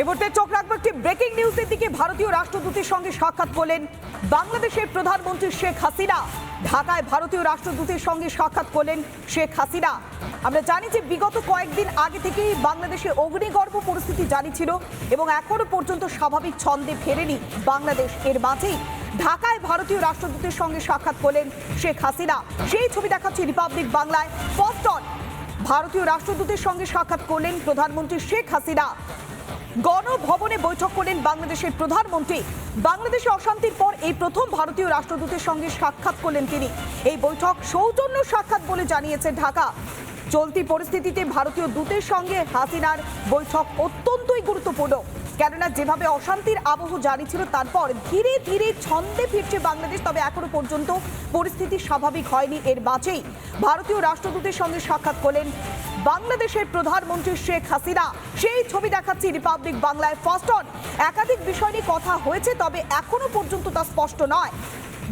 এবারে চোখ রাখব একটি ব্রেকিং নিউজের দিকে। ভারতীয় রাষ্ট্রদূতের সঙ্গে সাক্ষাৎ করলেন বাংলাদেশের প্রধানমন্ত্রী শেখ হাসিনা। ঢাকায় ভারতীয় রাষ্ট্রদূতের সঙ্গে সাক্ষাৎ করলেন শেখ হাসিনা। আমরা জানি যে বিগত কয়েকদিন আগে থেকেই বাংলাদেশে অগ্নিগর্ভ পরিস্থিতি জারি ছিল এবং এখনও পর্যন্ত স্বাভাবিক ছন্দে ফেরেনি বাংলাদেশ। এর মাঝেই ঢাকায় ভারতীয় রাষ্ট্রদূতের সঙ্গে সাক্ষাৎ করলেন শেখ হাসিনা। সেই ছবি দেখাচ্ছে রিপাবলিক বাংলায় ফার্স্ট অন ভারতীয় রাষ্ট্রদূতের সঙ্গে সাক্ষাৎ করলেন প্রধানমন্ত্রী শেখ হাসিনা। গণভবনে বৈঠক করলেন বাংলাদেশের প্রধানমন্ত্রী। বাংলাদেশে অশান্তির পর এই প্রথম ভারতীয় রাষ্ট্রদূতের সঙ্গে সাক্ষাৎ করলেন তিনি। এই বৈঠক সৌজন্য সাক্ষাৎ বলে জানিয়েছে ঢাকা। চলতি পরিস্থিতিতে ভারতীয় দূতের সঙ্গে হাসিনার বৈঠক অত্যন্তই গুরুত্বপূর্ণ। কেননা, যেভাবে অশান্তির আবহ জারি ছিল, তারপর ধীরে ধীরে ছন্দে ফিরছে বাংলাদেশ, তবে এখনও পর্যন্ত পরিস্থিতি স্বাভাবিক হয়নি এর মাঝেই। ভারতীয় রাষ্ট্রদূতের সঙ্গে সাক্ষাৎ করলেন বাংলাদেশের প্রধানমন্ত্রী শেখ হাসিনা। সেই ছবি দেখাচ্ছি রিপাবলিক বাংলায় ফার্স্ট অন একাধিক বিষয় নিয়ে কথা হয়েছে, তবে এখনও পর্যন্ত তা স্পষ্ট নয়।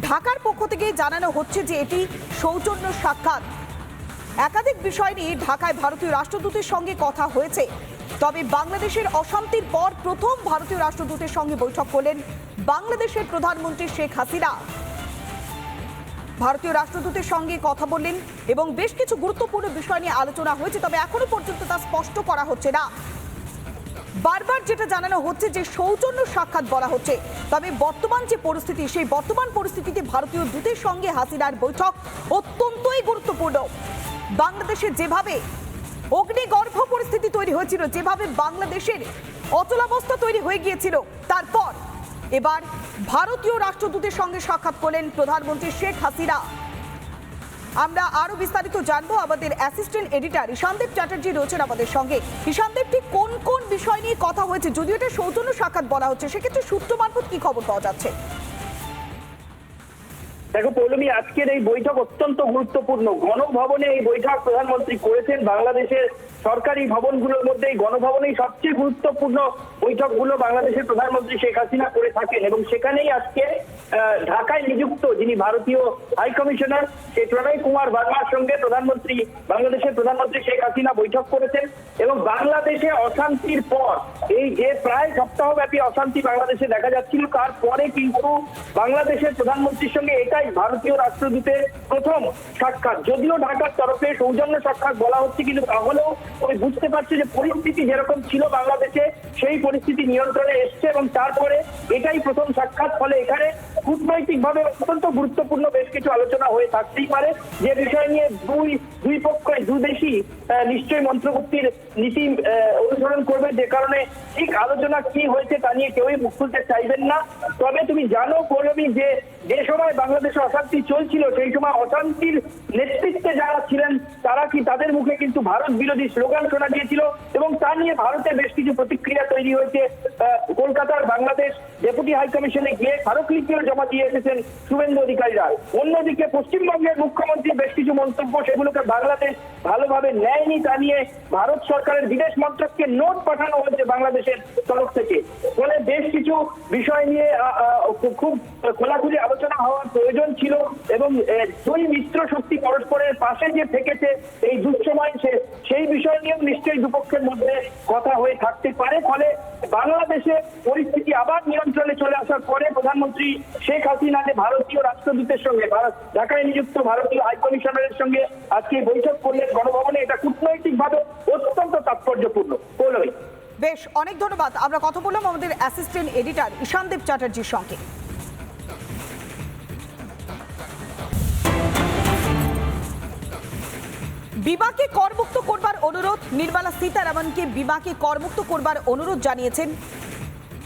ঢাকার পক্ষ থেকে জানানো হচ্ছে যে এটি সৌজন্য সাক্ষাৎ। একাধিক বিষয় নিয়ে ঢাকায় ভারতীয় রাষ্ট্রদূতের সঙ্গে কথা হয়েছে। তবে বাংলাদেশের অশান্তির পর প্রথম ভারতীয় রাষ্ট্রদূতের সঙ্গে বৈঠক করলেন বাংলাদেশের প্রধানমন্ত্রী শেখ হাসিনা। ভারতীয় রাষ্ট্রদূতের সঙ্গে কথা বললেন এবং বেশ কিছু গুরুত্বপূর্ণ বিষয় নিয়ে আলোচনা হয়েছে, তবে এখনও পর্যন্ত তা স্পষ্ট করা হচ্ছে না। বারবার যেটা জানানো হচ্ছে যে সৌজন্য সাক্ষাৎ বলা হচ্ছে, তবে বর্তমান যে পরিস্থিতি, সেই বর্তমান পরিস্থিতিতে ভারতীয় দূতের সঙ্গে হাসিনার বৈঠক অত্যন্তই গুরুত্বপূর্ণ। বাংলাদেশে যেভাবে অগ্নিগর্ভ পরিস্থিতি তৈরি হয়েছিল, যেভাবে বাংলাদেশের অচলাবস্থা তৈরি হয়ে গিয়েছিল, তারপর এবার ভারতীয় রাষ্ট্রদূতের সঙ্গে সাক্ষাৎ করলেন প্রধানমন্ত্রী শেখ হাসিনা। আমরা আরও বিস্তারিত জানব আমাদের অ্যাসিস্ট্যান্ট এডিটর ঈশানদেব চ্যাটার্জি রয়েছেন আমাদের সঙ্গে। ঈশানদেব ঠিক কোন কোন বিষয় নিয়ে কথা হয়েছে? যদিও এটা সৌজন্য সাক্ষাৎ বলা হচ্ছে, সেক্ষেত্রে সূত্র মারফত কি খবর পাওয়া যাচ্ছে? দেখো পৌলমী, আজকের এই বৈঠক অত্যন্ত গুরুত্বপূর্ণ। গণভবনে এই বৈঠক প্রধানমন্ত্রী করেছেন। বাংলাদেশের সরকারি ভবনগুলোর মধ্যে এই গণভবনেই সবচেয়ে গুরুত্বপূর্ণ বৈঠকগুলো বাংলাদেশের প্রধানমন্ত্রী শেখ হাসিনা করে থাকেন এবং সেখানেই আজকে ঢাকায় নিযুক্ত যিনি ভারতীয় হাই কমিশনার সেই প্রণয় কুমার বার্মার সঙ্গে প্রধানমন্ত্রী, বাংলাদেশের প্রধানমন্ত্রী শেখ হাসিনা বৈঠক করেছেন এবং বাংলাদেশে অশান্তির পর, এই যে প্রায় সপ্তাহব্যাপী অশান্তি বাংলাদেশে দেখা যাচ্ছিল, তারপরে কিন্তু বাংলাদেশের প্রধানমন্ত্রীর সঙ্গে এটাই ভারতীয় রাষ্ট্রদূতের প্রথম সাক্ষাৎ। যদিও ঢাকার তরফে সৌজন্য সাক্ষাৎ বলা হচ্ছে, কিন্তু তাহলেও ওই বুঝতে পারছে যে পরিস্থিতি যেরকম ছিল বাংলাদেশে, সেই পরিস্থিতি নিয়ন্ত্রণে এসছে এবং তারপরে এটাই প্রথম সাক্ষাৎ। ফলে এখানে কূটনৈতিকভাবে অত্যন্ত গুরুত্বপূর্ণ বেশ কিছু আলোচনা হয়ে থাকতেই পারে। যে বিষয় নিয়ে দুই দুই পক্ষই, দু দেশই নিশ্চয়ই মন্ত্রমুক্তির নীতি অনুসরণ করবে। যে কারণে ঠিক আলোচনা কি হয়েছে তা নিয়ে কেউই মুখ খুলতে চাইবেন না। তবে তুমি জানো পৌলমী যে যে সময় বাংলাদেশে অশান্তি চলছিল, সেই সময় অশান্তির নেতৃত্বে যারা ছিলেন, তারা কি তাদের মুখে কিন্তু ভারত বিরোধী স্লোগান শোনা দিয়েছিল? এবং তা নিয়ে ভারতে বেশ কিছু প্রতিক্রিয়া তৈরি হয়েছে কলকাতার বাংলাদেশ ডেপুটি হাই কমিশনে গিয়ে স্মারকলিপিও জমা দিয়ে এসেছেন শুভেন্দু অধিকারীরা অন্যদিকে পশ্চিমবঙ্গের মুখ্যমন্ত্রী বেশ কিছু মন্তব্য সেগুলোকে বাংলাদেশ ভালোভাবে নেয়নি তা নিয়ে ভারত সরকারের বিদেশ মন্ত্রককে নোট পাঠানো হয়েছে বাংলাদেশের তরফ থেকে। ফলে বেশ কিছু বিষয় নিয়ে খুব খোলাখুলি আলোচনা হওয়ার প্রয়োজন ছিল এবং দুই মিত্র শক্তি পরস্পরের পাশে যে থেকেছে এই দুঃসময় সে- সেই বিষয় নিয়েও নিশ্চয়ই দুপক্ষের মধ্যে কথা হয়ে থাকতে পারে। ফলে বাংলাদেশে পরিস্থিতি আবার নিয়ন্ত্রণে চলে আসার পরে প্রধানমন্ত্রী শেখ হাসিনা যে ভারতীয় রাষ্ট্রদূতের সঙ্গে ঢাকায় নিযুক্ত ভারতীয় হাই কমিশনারের সঙ্গে আজকে বৈঠক করলেন গণভবনে। এটা কূটনৈতিকভাবে অত্যন্ত তাৎপর্যপূর্ণ। বেশ, অনেক ধন্যবাদ। আমরা কথা বললাম আমাদের অ্যাসিস্ট্যান্ট এডিটর ঈশানদেব চ্যাটার্জির সঙ্গে। বিমাকে করমুক্ত করবার অনুরোধ, নির্মলা সীতারামনকে বিমাকে করমুক্ত করবার অনুরোধ জানিয়েছেন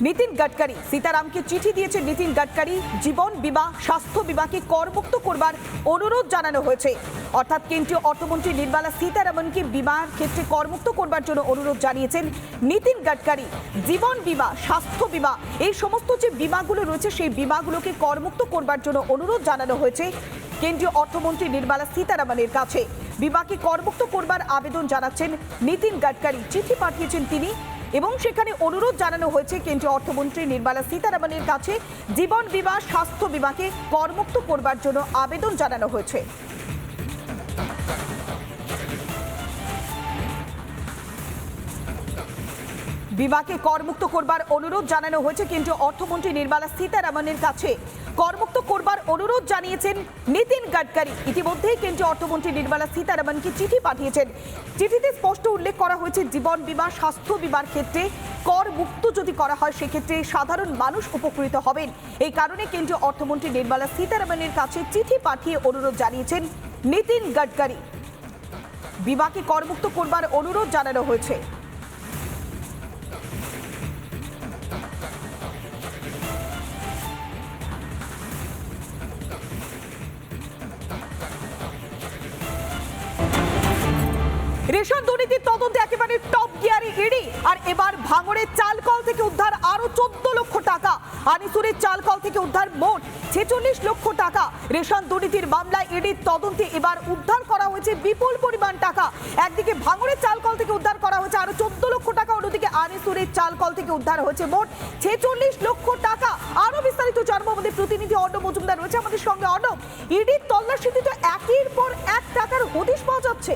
নীতিন গাডকারি, সীতারামকে চিঠি দিয়েছে নীতিন গাডকারি, জীবন বিমা, স্বাস্থ্য বিমাকে করমুক্ত করবার অনুরোধ জানানো হয়েছে। অর্থাৎ কেন্দ্রীয় অর্থমন্ত্রী নির্মলা সীতারামনকে বিমার ক্ষেত্রে করমুক্ত করবার জন্য অনুরোধ জানিয়েছেন নীতিন গাডকারি। জীবন বিমা, স্বাস্থ্য বিমা, এই সমস্ত যে বিমাগুলো রয়েছে, সেই বিমাগুলোকে করমুক্ত করবার জন্য অনুরোধ জানানো হয়েছে কেন্দ্রীয় অর্থমন্ত্রী নির্মলা সীতারামনের কাছে। বিমাকে করমুক্ত করবার আবেদন জানাচ্ছেন নীতিন গাডকারি। চিঠি পাঠিয়েছেন তিনি এবং সেখানে অনুরোধ জানানো হয়েছে কেন্দ্রীয় অর্থমন্ত্রী নির্মলা সীতারামনের কাছে জীবন বিমা, স্বাস্থ্য বিমাকে করমুক্ত করবার জন্য আবেদন জানানো হয়েছে। বিমাকে করমুক্ত করবার অনুরোধ জানানো হয়েছে কেন্দ্রীয় অর্থমন্ত্রী নির্মলা সীতারামনের কাছে। করমুক্ত করবার অনুরোধ জানিয়েছেন নীতিন গাডকারি। ইতিমধ্যেই কেন্দ্রীয় অর্থমন্ত্রী নির্মলা সীতারামনকে চিঠি পাঠিয়েছেন। চিঠিতে স্পষ্ট উল্লেখ করা হয়েছে, জীবন বীমা, স্বাস্থ্য বীমার ক্ষেত্রে কর মুক্ত যদি করা হয়, সেক্ষেত্রে সাধারণ মানুষ উপকৃত হবেন। এই কারণে কেন্দ্রীয় অর্থমন্ত্রী নির্মলা সীতারামনের কাছে চিঠি পাঠিয়ে অনুরোধ জানিয়েছেন নীতিন গাডকারি। বিমাকে করমুক্ত করবার অনুরোধ জানানো হয়েছে। রেশন দুর্নীতির তদন্তে একেবারে টপ গিয়ারে ইডি। আর এবার ভাঙড়ের চালকল থেকে উদ্ধার আরও চোদ্দ লক্ষ টাকা। আনিসুরের চালকল থেকে উদ্ধার মোট ছেচল্লিশ লক্ষ টাকা। রেশন দুর্নীতির মামলায় ইডির তদন্তে এবার উদ্ধার করা হয়েছে বিপুল পরিমাণ টাকা। একদিকে ভাঙড়ের চালকল থেকে উদ্ধার করা হয়েছে আরও চোদ্দ লক্ষ টাকা, অন্যদিকে আনিসুরের চালকল থেকে উদ্ধার হয়েছে মোট ছেচল্লিশ লক্ষ টাকা। আরও বিস্তারিত জানব আমাদের প্রতিনিধি অর্ণব মজুমদার রয়েছে আমাদের সঙ্গে। অর্ণব, ইডির তল্লাশিতে তো একের পর এক টাকার হদিশ পাওয়া যাচ্ছে।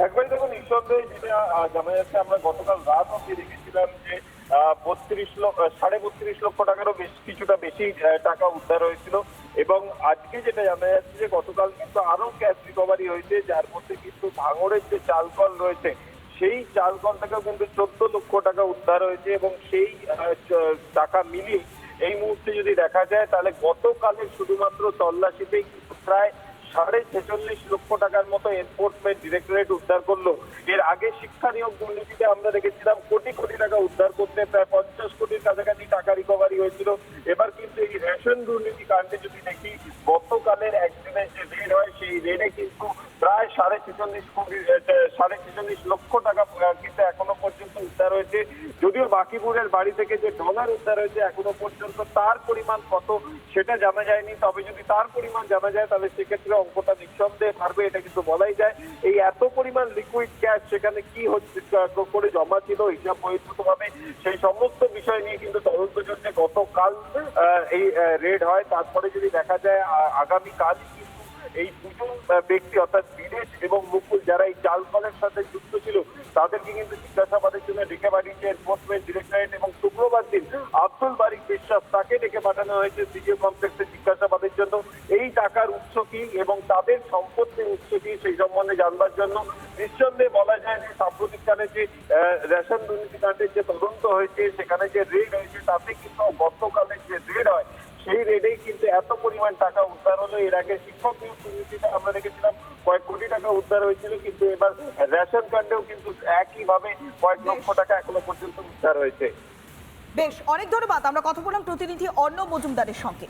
একবারই দেখুন, নিঃসন্দেহে যেটা জানা যাচ্ছে, আমরা গতকাল রাত অব্দি দেখেছিলাম যে বত্রিশ লক্ষ সাড়ে বত্রিশ লক্ষ টাকারও বেশ, কিছুটা বেশি টাকা উদ্ধার হয়েছিল। এবং আজকে যেটা জানা যাচ্ছে যে, গতকাল কিন্তু আরও ক্যাশ রিকভারি হয়েছে, যার মধ্যে কিন্তু ভাঙড়ের যে চালকল রয়েছে, সেই চালকল থেকেও কিন্তু চোদ্দ লক্ষ টাকা উদ্ধার হয়েছে এবং সেই টাকা মিলিয়ে এই মুহূর্তে যদি দেখা যায়, তাহলে গতকালের শুধুমাত্র তল্লাশিতেই প্রায় সাড়ে ছেচল্লিশ লক্ষ টাকার মতো এনফোর্সমেন্ট ডিরেক্টরেট উদ্ধার করল। এর আগে শিক্ষা নিয়োগ দুর্নীতিতে আমরা দেখেছিলাম কোটি কোটি টাকা উদ্ধার করতে, প্রায় পঞ্চাশ কোটির কাছাকাছি টাকা রিকভারি হয়েছিল। এবার কিন্তু এই রেশন দুর্নীতি কাণ্ডে যদি দেখি, গতকালের একদিনের যে রেড হয়, সেই রেডে কিন্তু প্রায় সাড়ে ছেচল্লিশ কোটি সাড়ে ছেচল্লিশ লক্ষ টাকা কিন্তু এখনও পর্যন্ত উদ্ধার হয়েছে। যদিও বাকিপুরের বাড়ি থেকে যে ডলার উদ্ধার হয়েছে এখনও পর্যন্ত তার পরিমাণ কত সেটা জানা যায়নি। তবে যদি তার পরিমাণ জানা যায়, তাহলে সেক্ষেত্রে অঙ্কটা নিঃসন্দেহে পারবে এটা কিন্তু বলাই যায়। এই এত পরিমাণ লিকুইড ক্যাশ সেখানে কি হচ্ছে করে জমা ছিল, হিসাব বহির্ভূতভাবে, সেই সমস্ত বিষয় নিয়ে কিন্তু তদন্ত চলছে। গতকাল এই রেড হয়। তারপরে যদি দেখা যায়, আ- আগামী কাল কিন্তু এই দুজন ব্যক্তি, অর্থাৎ বিদেশ এবং মুকুল যারা এই চাল কলের সাথে যুক্ত ছিল, তাদেরকে কিন্তু জিজ্ঞাসাবাদের জন্য ডেকে পাঠিয়েছে এনফোর্সমেন্ট ডিরেক্টরেট এবং শুক্রবার দিন আব্দুল বারিক বিশ্বাস তাকে ডেকে পাঠানো হয়েছে সিজিও কমপ্লেক্সে জিজ্ঞাসাবাদের জন্য। এই টাকার উৎস কি এবং তাদের সম্পত্তির উৎস কি সেই সম্বন্ধে জানবার জন্য নিঃসন্দেহে বলা যায় যে সাম্প্রতিককালে যে রেশন দুর্নীতিকাণ্ডের যে তদন্ত হয়েছে, সেখানে যে রেড হয়েছে, তাতে কিন্তু গতকালের যে রেড হয়, সেই রেডেই এত পরিমাণ টাকা উদ্ধার হলো, এর আগে শিক্ষক নিয়োগ আমরা দেখেছিলাম কয়েক কোটি টাকা উদ্ধার হয়েছিল, কিন্তু এবার রেশন কার্ডেও কিন্তু একইভাবে কয়েক লক্ষ টাকা এখনও পর্যন্ত উদ্ধার হয়েছে। বেশ, অনেক ধন্যবাদ। আমরা কথা বললাম প্রতিনিধি অর্ণব মজুমদারের সঙ্গে।